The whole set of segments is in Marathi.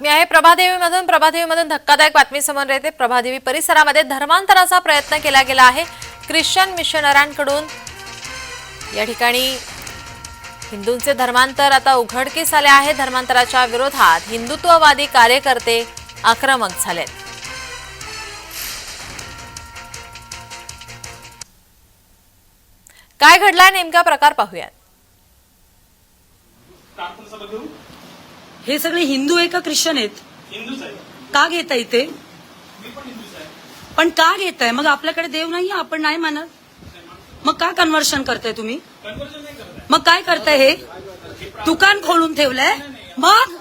मी आहे प्रभादेवीमधून. प्रभादेवीमधून धक्कादायक बातमी समोर येते. प्रभादेवी परिसरामध्ये धर्मांतराचा प्रयत्न केला गेला आहे. ख्रिश्चन मिशनरांकडून या ठिकाणी हिंदूंचे धर्मांतर आता उघडकीस आले आहे. धर्मांतराच्या विरोधात हिंदुत्ववादी कार्यकर्ते आक्रमक झालेत. काय घडलाय नेमका प्रकार पाहूयात. हे सगळे हिंदू आहे का ख्रिश्चन आहेत? का घेता इथे? मी पण हिंदूच आहे. पण का घेताय? मग आपल्याकडे देव नाही आपण नाही मानत. मग का कन्व्हर्शन करताय तुम्ही? मग काय करताय हे? दुकान खोलून ठेवलंय? मग?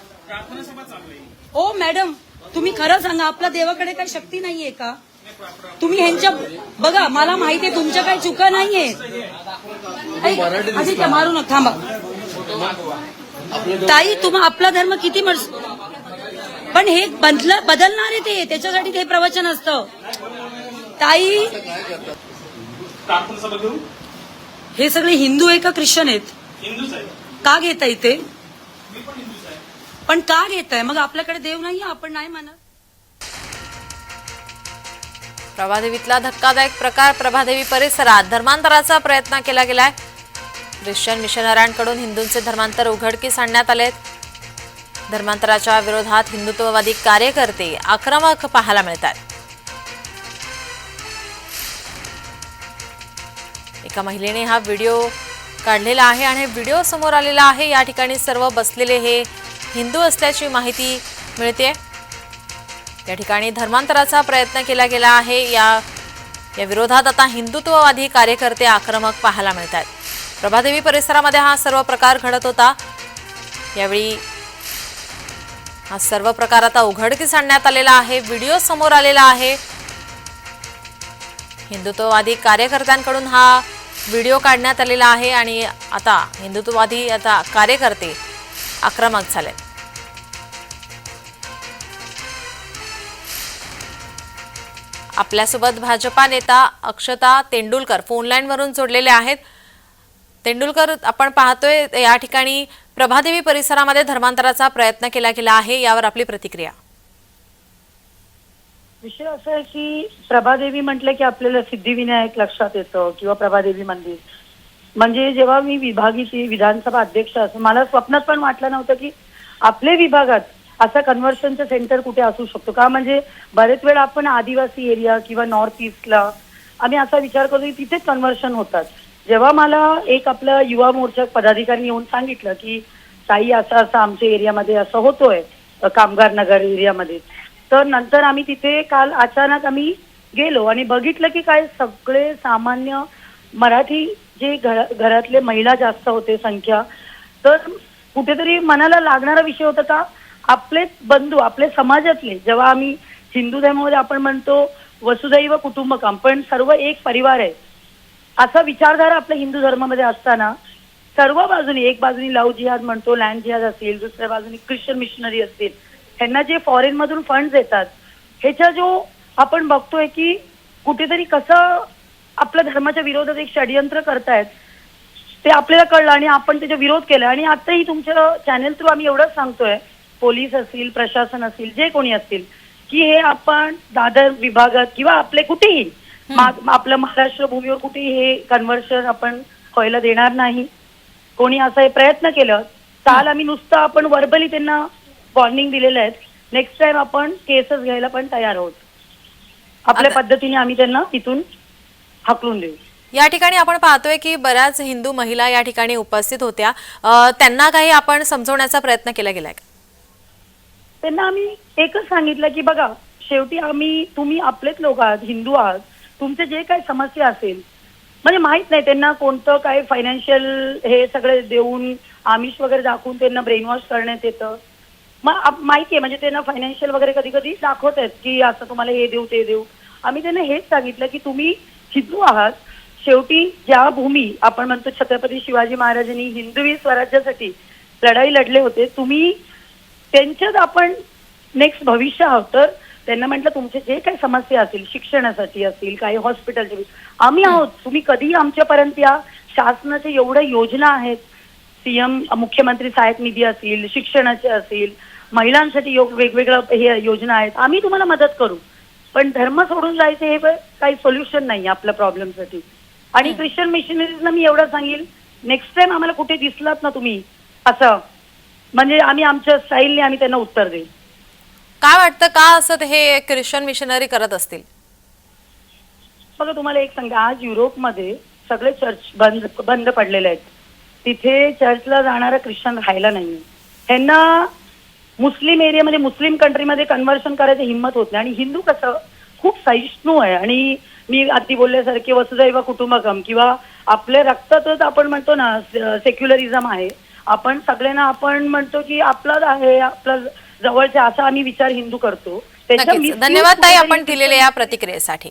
ओ मॅडम तुम्ही खरं सांगा आपल्या देवाकडे काही शक्ती नाहीये का? तुम्ही ह्यांच्या बघा मला माहिती आहे तुमच्या काही चुका नाहीये. मारू नका थांबा. ताई तुम्हा आपला धर्म किती वर्ष पण हे बदल बदलणार आहे ते त्याच्यासाठी ते प्रवचन असतं. ताई हे सगळे हिंदू आहे का ख्रिश्चन आहेत? आहे का घेता इथे? मी पण आहे का घेताय? मग आपल्याकडे देव नाही आपण नाही मानत. प्रभादेवीतला धक्कादायक प्रकार प्रभादेवी परिसरात. धर्मांतराचा प्रयत्न केला गेलाय. ख्रिश्चन मिशनरांकडून हिंदूंचे धर्मांतर उघडकीस आणण्यात आले धर्मांतराच्या विरोधात हिंदुत्ववादी कार्यकर्ते आक्रमक पाहायला मिळतात एका महिलेने हा व्हिडिओ काढलेला आहे आणि व्हिडिओ समोर आलेला आहे. या ठिकाणी सर्व बसलेले हे हिंदू असल्याची माहिती मिळते. या ठिकाणी धर्मांतराचा प्रयत्न केला गेला आहे. या या विरोधात आता हिंदुत्ववादी कार्यकर्ते आक्रमक पाहायला मिळत आहेत. प्रभादेवी परिसरामध्ये हा सर्व प्रकार घडत होता. यावेळी हा सर्व प्रकार आता उघडकीस आणण्यात आलेला आहे व्हिडिओ समोर आलेला आहे. हिंदुत्ववादी कार्यकर्त्यांकडून हा व्हिडिओ काढण्यात आलेला आहे आणि आता हिंदुत्ववादी आता कार्यकर्ते आक्रमक झाले आपल्यासोबत भाजपा नेता अक्षता तेंडुलकर फोन लाईनवरून जोडलेले आहेत. तेंडुलकर आपण पाहतोय या ठिकाणी प्रभादेवी परिसरामध्ये धर्मांतराचा प्रयत्न केला गेला आहे यावर आपली प्रतिक्रिया. विषय असा आहे की प्रभादेवी म्हटलं की आपल्याला सिद्धिविनायक लक्षात येतं किंवा प्रभादेवी मंदिर. म्हणजे जेव्हा मी विभागीची विधानसभा अध्यक्ष असं मला स्वप्नात पण वाटलं नव्हतं की आपल्या विभागात असं कन्व्हर्शनचं सेंटर कुठे असू शकतो. का म्हणजे बरेच वेळा आपण आदिवासी एरिया किंवा नॉर्थ ईस्टला आम्ही असा विचार करतो की तिथेच कन्व्हर्शन होतात. जेव्हा मला एक आपलं युवा मोर्चा पदाधिकारी येऊन सांगितलं की ताई असं असं आमच्या एरियामध्ये असं होतोय कामगार नगर एरियामध्ये. तर नंतर आम्ही तिथे काल अचानक आम्ही गेलो आणि बघितलं की काय सगळे सामान्य मराठी जे घर घरातले महिला जास्त होते संख्या तर कुठेतरी मनाला लागणारा विषय होता का आपले बंधू आपले समाजातले जेव्हा आम्ही हिंदू धर्मामध्ये आपण म्हणतो वसुदैव कुटुंबकम पण सर्व एक परिवार आहे असा विचारधारा आपल्या हिंदू धर्मामध्ये असताना सर्व बाजूनी एक बाजूनी लव जिहाद म्हणतो लँड जिहाद असेल दुसऱ्या बाजूनी ख्रिश्चन मिशनरी असतील ह्यांना जे फॉरेन मधून फंड येतात ह्याच्या जो आपण बघतोय की कुठेतरी कसं आपल्या धर्माच्या विरोधात एक षडयंत्र करतायत ते आपल्याला कळलं आणि आपण त्याचा विरोध केला. आणि आताही तुमच्या चॅनेल थ्रू आम्ही एवढंच सांगतोय पोलीस असतील प्रशासन असतील जे कोणी असतील की हे आपण दादर विभागात किंवा आपले कुठेही आपलं महाराष्ट्र भूमीवर कुठेही हे कन्व्हर्शन आपण व्हायला देणार नाही. कोणी असा हे प्रयत्न केलं काल आम्ही नुसतं आपण वर्बली त्यांना वॉर्निंग दिलेलं आहे नेक्स्ट टाइम आपण केसेस घ्यायला पण तयार आहोत. आपल्या पद्धतीने आम्ही त्यांना तिथून हाकलून देऊ. या ठिकाणी आपण पाहतोय की बऱ्याच हिंदू महिला या ठिकाणी उपस्थित होत्या. त्यांना काही आपण समजवण्याचा प्रयत्न केला गेलाय? त्यांना आम्ही एकच सांगितलं की बघा शेवटी आम्ही तुम्ही आपलेच लोक आहात हिंदू आहात. तुमचे जे काही समस्या असेल म्हणजे माहीत नाही त्यांना कोणतं काय फायनान्शियल हे सगळे देऊन आमिष वगैरे दाखवून त्यांना ब्रेन वॉश करण्यात येतं. मग माहिती आहे म्हणजे त्यांना फायनान्शियल वगैरे कधी कधी दाखवत आहेत की असं तुम्हाला हे देऊ ते देऊ. आम्ही त्यांना हेच सांगितलं की तुम्ही हिंदू आहात. शेवटी ज्या भूमी आपण म्हणतो छत्रपती शिवाजी महाराजांनी हिंदवी स्वराज्यासाठी लढाई लढले होते तुम्ही त्यांच्यात आपण नेक्स्ट भविष्य आहोत. तर त्यांना म्हटलं तुमचे जे काही समस्या असतील शिक्षणासाठी असतील काही हॉस्पिटलचे आम्ही आहोत. तुम्ही कधीही आमच्यापर्यंत या. शासनाच्या एवढ्या योजना आहेत. सीएम मुख्यमंत्री सहाय्यक निधी असतील शिक्षणाचे असतील महिलांसाठी योग वेगवेगळ्या हे योजना आहेत. आम्ही तुम्हाला मदत करू. पण धर्म सोडून जायचं हे काही सोल्युशन नाही आपल्या प्रॉब्लेमसाठी आणि ख्रिश्चन मिशनरीजला मी एवढं सांगेल नेक्स्ट टाइम आम्हाला कुठे दिसलात ना तुम्ही असं. म्हणजे आम्ही आमच्या स्टाईलने आम्ही त्यांना उत्तर देऊ काय वाटतं का असं हे ख्रिश्चन मिशनरी करत असतील? बघा तुम्हाला एक सांगा आज युरोपमध्ये सगळे चर्च बंद बंद पडलेले आहेत. तिथे चर्चला जाणारा ख्रिश्चन राहायला नाही त्यांना मुस्लिम एरियामध्ये मुस्लिम कंट्रीमध्ये कन्व्हर्शन करायची हिंमत होत नाही. आणि हिंदू कसं खूप सहिष्णू आहे. आणि मी आधी बोलल्यासारखे वसुदैव कुटुंबकम किंवा आपल्या रक्तातच आपण म्हणतो ना सेक्युलरिझम आहे. आपण सगळ्यांना आपण म्हणतो की आपलाच आहे आपला जवळचे असा आम्ही विचार हिंदू करतो. नक्कीच. धन्यवाद ताई आपण दिलेल्या या प्रतिक्रियेसाठी.